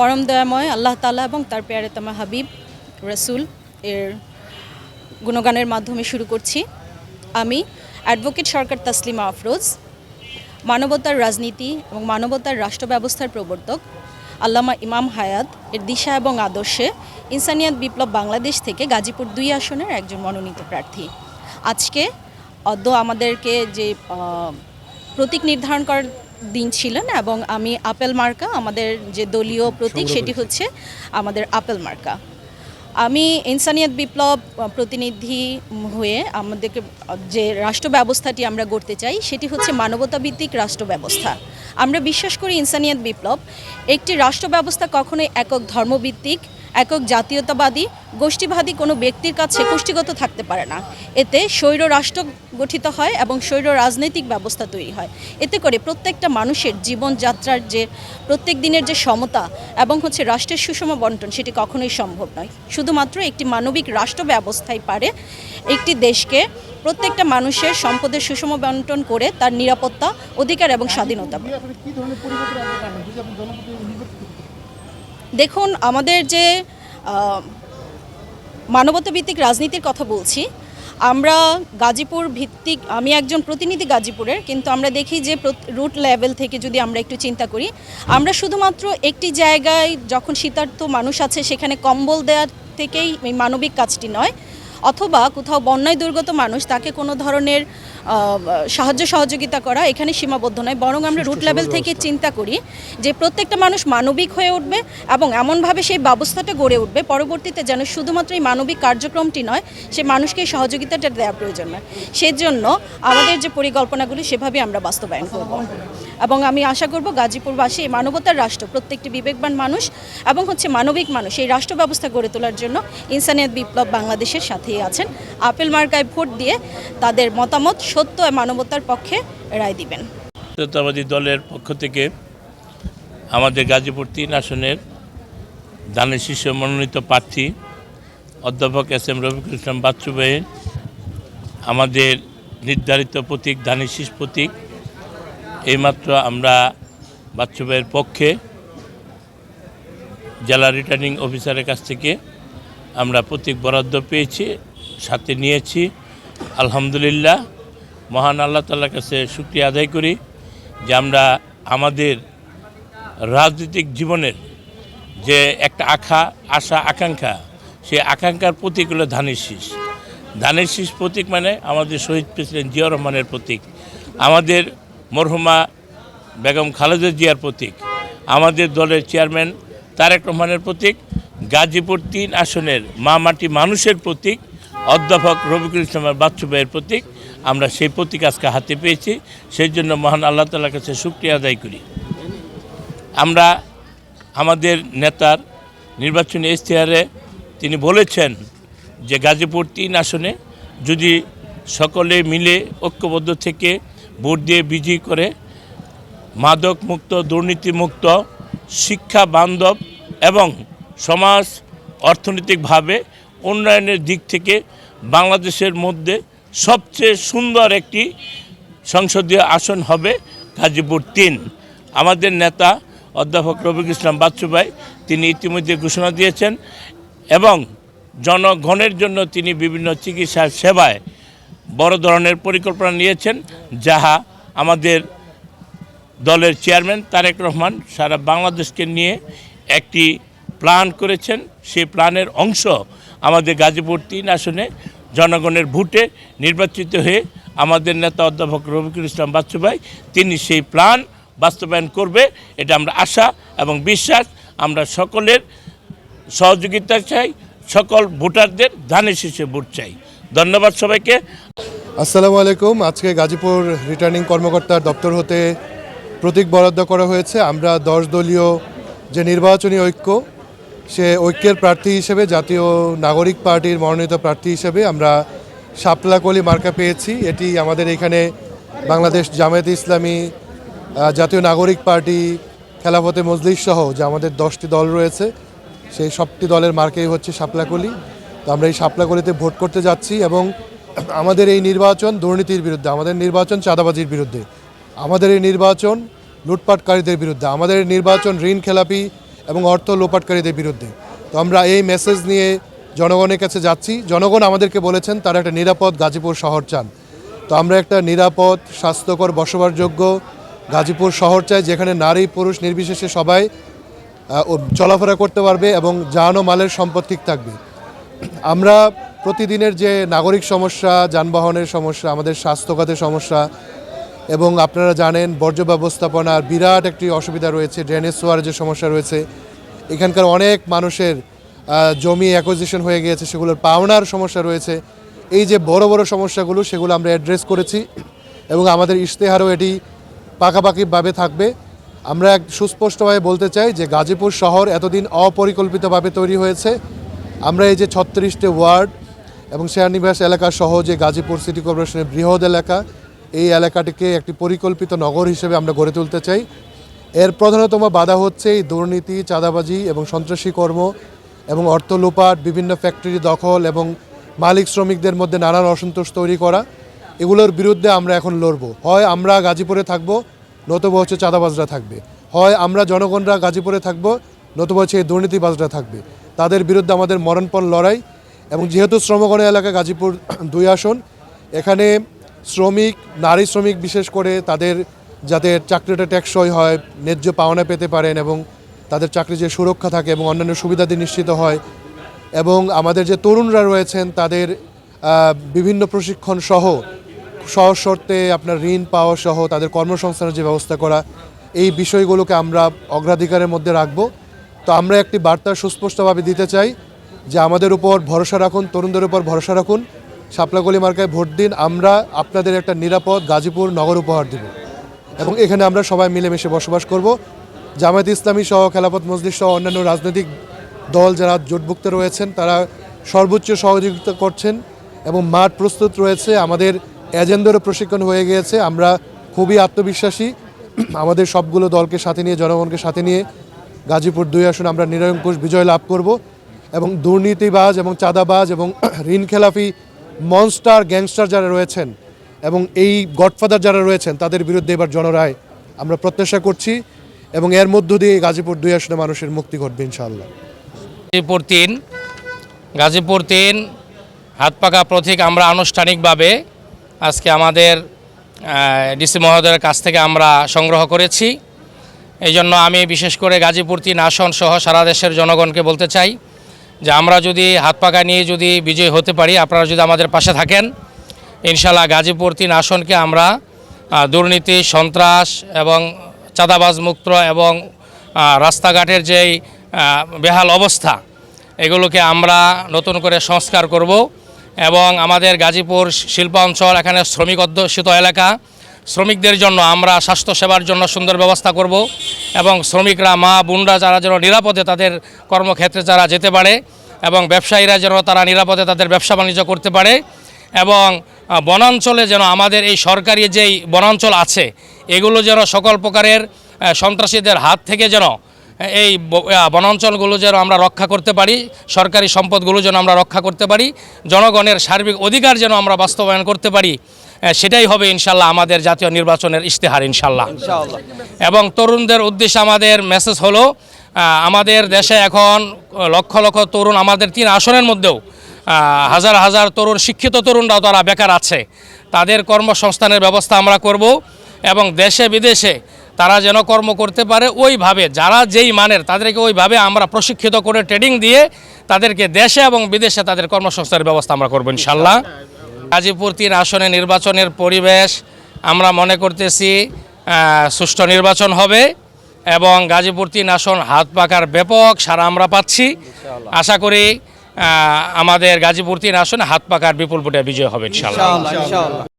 পরম দয়াময় আল্লাহ তালা এবং তার পেয়ারেতমা হাবিব, রসুল এর গুণগানের মাধ্যমে শুরু করছি। আমি অ্যাডভোকেট সরকার তাসলিমা আফরোজ, মানবতার রাজনীতি এবং মানবতার রাষ্ট্র ব্যবস্থার প্রবর্তক, আল্লামা ইমাম হায়াত এর দিশা এবং আদর্শে ইনসানিয়াত বিপ্লব বাংলাদেশ থেকে গাজীপুর দুই আসনের একজন মনোনীত প্রার্থী। আজকে অদ্য আমাদেরকে যে প্রতীক নির্ধারণ করার দিন ছিলেন এবং আমি আপেল মার্কা আমাদের যে দলীয় প্রতীক সেটি হচ্ছে আমাদের আপেল মার্কা। আমি ইনসানিয়াত বিপ্লব প্রতিনিধি হয়ে আমাদেরকে যে রাষ্ট্র ব্যবস্থাটি আমরা গড়তে চাই সেটি হচ্ছে মানবতাভিত্তিক রাষ্ট্র ব্যবস্থা। আমরা বিশ্বাস করি ইনসানিয়াত বিপ্লব একটি রাষ্ট্র ব্যবস্থা কখনোই একক ধর্মভিত্তিক একক জাতীয়তাবাদী, গোষ্ঠীবাদী কোনো ব্যক্তির কাছে গোষ্ঠীগত থাকতে পারে না। এতে স্বৈর রাষ্ট্র গঠিত হয় এবং স্বৈর রাজনৈতিক ব্যবস্থা তৈরি হয়। এতে করে প্রত্যেকটা মানুষের জীবনযাত্রার যে, প্রত্যেক দিনের যে সমতা এবং হচ্ছে রাষ্ট্রের সুষম বন্টন, সেটি কখনোই সম্ভব নয়। শুধুমাত্র একটি মানবিক রাষ্ট্র ব্যবস্থাই পারে একটি দেশকে প্রত্যেকটা মানুষের সম্পদের সুষম বন্টন করে তার নিরাপত্তা, অধিকার এবং স্বাধীনতা। দেখুন, আমাদের যে মানবতাভিত্তিক রাজনীতির কথা বলছি, আমরা গাজীপুর ভিত্তিক, আমি একজন প্রতিনিধি গাজীপুরের, কিন্তু আমরা দেখি যে রুট লেভেল থেকে যদি আমরা একটু চিন্তা করি, আমরা শুধুমাত্র একটি জায়গায় যখন শীতার্থ মানুষ আছে, সেখানে কম্বল দেওয়ার থেকেই মানবিক কাজটি নয়, অথবা কোথাও বন্যায় দুর্গত মানুষ, তাকে কোনো ধরনের সাহায্য সহযোগিতা করা এখানে সীমাবদ্ধ নয় বরং আমরা রুট লেভেল থেকে চিন্তা করি যে প্রত্যেকটা মানুষ মানবিক হয়ে উঠবে এবং এমনভাবে সেই ব্যবস্থাটা গড়ে উঠবে পরবর্তীতে যেন শুধুমাত্র এই মানবিক কার্যক্রমটি নয় সে মানুষকে সহযোগিতাটা দেওয়া প্রয়োজন নয়। সেজন্য আমাদের যে পরিকল্পনাগুলি সেভাবে আমরা বাস্তবায়ন করব। এবং আমি আশা করব গাজীপুরবাসী এই মানবতার রাষ্ট্র, প্রত্যেকটি বিবেকবান মানুষ এবং হচ্ছে মানবিক মানুষ এই রাষ্ট্র ব্যবস্থা গড়ে তোলার জন্য ইনসানিয়ত বিপ্লব বাংলাদেশের সাথেই আছেন। আপেল মার্কায় ভোট দিয়ে তাদের মতামত সত্য মানবতার পক্ষে রায় দিবেন। জাতীয়তাবাদী দলের পক্ষ থেকে আমাদের গাজীপুর তিন আসনের দানের শীর্ষ মনোনীত প্রার্থী অধ্যাপক এস এম রফিকুল ইসলাম বাচ্চু ভাই, আমাদের নির্ধারিত প্রতীক ধানের শীষ প্রতীক এইমাত্র আমরা বাচ্চু ভাইয়ের পক্ষে জেলা রিটার্নিং অফিসারের কাছ থেকে আমরা প্রতীক বরাদ্দ পেয়েছি, সাথে নিয়েছি। আলহামদুলিল্লাহ, মহান আল্লাহ তাল্লার কাছে শুক্রিয়া আদায় করি যে আমরা আমাদের রাজনৈতিক জীবনের যে একটা আখা, আশা, আকাঙ্ক্ষা, সেই আকাঙ্ক্ষার প্রতীক হলো ধানের শীষ। ধানের শীষ প্রতীক মানে আমাদের শহীদ প্রেসিডেন্ট জিয়া রহমানের প্রতীক। আমাদের মরহুমা বেগম খালেদা জিয়ার প্রতীক। আমাদের দলের চেয়ারম্যান তারেক রহমানের প্রতীক, গাজীপুর তিন আসনের মা মাটি মানুষের প্রতীক, অধ্যাপক রবিকুল ইসলামের বাচ্চু ভাইয়ের প্রতীক। আমরা সেই প্রতীক আজকে হাতে পেয়েছি, সেই জন্য মহান আল্লাহ তালার কাছে শুক্রিয়া আদায় করি। আমরা আমাদের নেতার নির্বাচনী ইশতেহারে তিনি বলেছেন যে গাজীপুর তিন আসনে যদি সকলে মিলে ঐক্যবদ্ধ থেকে ভোট দিয়ে বিজয়ী করে মাদক মুক্ত দুর্নীতিমুক্ত শিক্ষা বান্ধব এবং সমাজ অর্থনৈতিকভাবে উন্নয়নের দিক থেকে বাংলাদেশের মধ্যে সবচেয়ে সুন্দর একটি সংসদীয় আসন হবে গাজীপুর তিন। আমাদের নেতা অধ্যাপক রবিকুল ইসলাম বাচ্চু ভাই তিনি ইতিমধ্যে ঘোষণা দিয়েছেন এবং জনগণের জন্য তিনি বিভিন্ন চিকিৎসা সেবায় বড় ধরনের পরিকল্পনা নিয়েছেন, যাহা আমাদের দলের চেয়ারম্যান তারেক রহমান সারা বাংলাদেশকে নিয়ে একটি প্ল্যান করেছেন। সেই প্ল্যানের অংশ আমাদের গাজীপুর তিন আসনে জনগণের ভোটে নির্বাচিত হয়ে আমাদের নেতা অধ্যাপক রফিকুল ইসলাম বাচ্চু তিনি সেই প্ল্যান বাস্তবায়ন করবে, এটা আমরা আশা এবং বিশ্বাস। আমরা সকলের সহযোগিতা চাই, সকল ভোটারদের ধানের শীষে ভোট চাই। ধন্যবাদ সবাইকে। আসসালামু আলাইকুম। আজকে গাজীপুর রিটার্নিং কর্মকর্তার দপ্তর হতে প্রতীক বরাদ্দ করা হয়েছে। আমরা দশ দলীয় যে নির্বাচনী ঐক্য, সে ঐক্যের প্রার্থী হিসেবে, জাতীয় নাগরিক পার্টির মনোনীত প্রার্থী হিসেবে আমরা শাপলাকলি মার্কা পেয়েছি। এটি আমাদের এখানে বাংলাদেশ জামায়াত ইসলামী জাতীয় নাগরিক পার্টি, খেলাফতে মজলিস সহ যে আমাদের দশটি দল রয়েছে, সেই সবটি দলের মার্কেই হচ্ছে শাপলাকলি। তো আমরা এই শাপলাকলিতে ভোট করতে যাচ্ছি এবং আমাদের এই নির্বাচন দুর্নীতির বিরুদ্ধে, আমাদের নির্বাচন চাঁদাবাজির বিরুদ্ধে, আমাদের এই নির্বাচন লুটপাটকারীদের বিরুদ্ধে, আমাদের নির্বাচন ঋণ খেলাপি এবং অর্থ লোপাটকারীদের বিরুদ্ধে। তো আমরা এই মেসেজ নিয়ে জনগণের কাছে যাচ্ছি। জনগণ আমাদেরকে বলেছেন, তারা একটা নিরাপদ গাজীপুর শহর চান। তো আমরা একটা নিরাপদ, স্বাস্থ্যকর, বসবাসযোগ্য গাজীপুর শহর চাই, যেখানে নারী, পুরুষ, নির্বিশেষে সবাই চলাফেরা করতে পারবে এবং যান ও মালের সম্পদ ঠিক থাকবে। আমরা প্রতিদিনের যে নাগরিক সমস্যা, যানবাহনের সমস্যা, আমাদের স্বাস্থ্যখাতের সমস্যা, এবং আপনারা জানেন বর্জ্য ব্যবস্থাপনার বিরাট একটি অসুবিধা রয়েছে ড্রেনেজ সোয়ার যে সমস্যা রয়েছে। এখানকার অনেক মানুষের জমি অ্যাকোজিশন হয়ে গিয়েছে, সেগুলোর পাওনার সমস্যা রয়েছে। এই যে বড় বড় সমস্যাগুলো, সেগুলো আমরা অ্যাড্রেস করেছি, এবং আমাদের ইশতেহারও এটি পাকাপাকিভাবে থাকবে। আমরা এক সুস্পষ্টভাবে বলতে চাই যে গাজীপুর শহর এতদিন অপরিকল্পিতভাবে তৈরি হয়েছে। আমরা এই যে ছত্রিশটি ওয়ার্ড এবং শেয়ারনিবাস এলাকা সহ যে গাজীপুর সিটি কর্পোরেশনের বৃহৎ এলাকা, এই এলাকাটিকে একটি পরিকল্পিত নগর হিসেবে আমরা গড়ে তুলতে চাই। এর প্রধানতম বাধা হচ্ছে এই দুর্নীতি, চাঁদাবাজি এবং সন্ত্রাসী কর্ম এবং অর্থ লোপাট বিভিন্ন ফ্যাক্টরি দখল এবং মালিক শ্রমিকদের মধ্যে নানান অসন্তোষ তৈরি করা। এগুলোর বিরুদ্ধে আমরা এখন লড়বো। হয় আমরা গাজীপুরে থাকব, নতুবা হচ্ছে চাঁদাবাজরা থাকবে। হয় আমরা জনগণরা গাজীপুরে থাকব, নতুবা হচ্ছে এই দুর্নীতিবাজরা থাকবে। তাদের বিরুদ্ধে আমাদের মরণপণ লড়াই এবং যেহেতু শ্রমগণ এলাকা, গাজীপুর দুই আসন, এখানে শ্রমিক, নারী শ্রমিক বিশেষ করে তাদের যাতে চাকরিটা টেকসই হয়, ন্যায্য পাওনা পেতে পারেন এবং তাদের চাকরি যে সুরক্ষা থাকে এবং অন্যান্য সুবিধাদি নিশ্চিত হয় এবং আমাদের যে তরুণরা রয়েছেন, তাদের বিভিন্ন প্রশিক্ষণ সহ, সহজ শর্তে আপনার ঋণ পাওয়া সহ তাদের কর্মসংস্থানের যে ব্যবস্থা করা, এই বিষয়গুলোকে আমরা অগ্রাধিকারের মধ্যে রাখব। তো আমরা একটি বার্তা সুস্পষ্টভাবে দিতে চাই যে আমাদের উপর ভরসা রাখুন, তরুণদের উপর ভরসা রাখুন। শাপলাগলি মার্কায় ভোট দিন, আমরা আপনাদের একটা নিরাপদ গাজীপুর নগর উপহার দেব। এবং এখানে আমরা সবাই মিলেমিশে বসবাস করব। জামায়াত ইসলামী সহ খেলাপথ মজলিস সহ, অন্যান্য রাজনৈতিক দল যারা জোটভুক্ত রয়েছেন, তারা সর্বোচ্চ সহযোগিতা করছেন এবং মাঠ প্রস্তুত রয়েছে। আমাদের এজেন্ডারও প্রশিক্ষণ হয়ে গিয়েছে। আমরা খুবই আত্মবিশ্বাসী। আমাদের সবগুলো দলকে সাথে নিয়ে, জনগণকে সাথে নিয়ে গাজীপুর দুই আসন আমরা নিরঙ্কুশ বিজয় লাভ করব। এবং দুর্নীতিবাজ এবং চাঁদাবাজ এবং ঋণ খেলাফি মনস্টার, গ্যাংস্টার যারা রয়েছেন এবং এই গডফাদার যারা রয়েছেন, তাদের বিরুদ্ধে এবার জনরায় আমরা প্রত্যাশা করছি এবং এর মধ্য দিয়ে গাজীপুর দুই আসনে মানুষের মুক্তি ঘটবে ইনশাআল্লাহ। গাজীপুর তিন গাজীপুর তিন, হাত পাকা প্রতীক আমরা আনুষ্ঠানিকভাবে আজকে আমাদের ডিসি মহোদয়ের কাছ থেকে আমরা সংগ্রহ করেছি। এই জন্য আমি বিশেষ করে গাজীপুর তিন আসন সহ সারা দেশের জনগণকে বলতে চাই যে আমরা যদি হাত পাকা নিয়ে যদি বিজয় হতে পারি, আপনারা যদি আমাদের পাশে থাকেন ইনশাল্লাহ গাজীপুর তিন আসনকে আমরা দুর্নীতি, সন্ত্রাস এবং চাঁদাবাজ মুক্ত এবং রাস্তাঘাটের যেই বেহাল অবস্থা, এগুলোকে আমরা নতুন করে সংস্কার করব এবং আমাদের গাজীপুর শিল্পাঞ্চল এখানে শ্রমিক অধ্যুষিত এলাকা শ্রমিকদের জন্য আমরা স্বাস্থ্যসেবার জন্য সুন্দর ব্যবস্থা করব এবং শ্রমিকরা, মা, বোনরা যারা যেন নিরাপদে তাদের কর্মক্ষেত্রে যারা যেতে পারে এবং ব্যবসায়ীরা যেন তারা নিরাপদে তাদের ব্যবসা বাণিজ্য করতে পারে এবং বনাঞ্চলে যেন আমাদের এই সরকারি যেই বনাঞ্চল আছে, এগুলো যেন সকল প্রকারের সন্ত্রাসীদের হাত থেকে যেন এই বনাঞ্চলগুলো যেন আমরা রক্ষা করতে পারি, সরকারি সম্পদগুলো যেন আমরা রক্ষা করতে পারি, জনগণের সার্বিক অধিকার যেন আমরা বাস্তবায়ন করতে পারি সেটাই হবে ইনশাল্লাহ আমাদের জাতীয় নির্বাচনের ইশতেহার ইনশাল্লাহ। এবং তরুণদের উদ্দেশ্যে আমাদের মেসেজ হলো আমাদের দেশে এখন লক্ষ লক্ষ তরুণ আমাদের তিন আসনের মধ্যেও হাজার হাজার তরুণ শিক্ষিত তরুণরাও তারা বেকার আছে। তাদের কর্মসংস্থানের ব্যবস্থা আমরা করব এবং দেশে বিদেশে তারা যেন কর্ম করতে পারে ওইভাবে যারা যেই মানের তাদেরকে ওইভাবে আমরা প্রশিক্ষিত করে ট্রেডিং দিয়ে তাদেরকে দেশে এবং বিদেশে তাদের কর্মসংস্থানের ব্যবস্থা আমরা করব ইনশাল্লাহ গাজীপুর তিন আসনে নির্বাচনের পরিবেশ আমরা মনে করতেছি সুষ্ঠু নির্বাচন হবে এবং গাজীপুর তিন আসন হাত পাকার ব্যাপক সারা আমরা পাচ্ছি। আশা করি আমাদের গাজীপুর তিন আসনে হাত পাকার বিপুল ভোটে বিজয় হবে ইনশাল্লাহ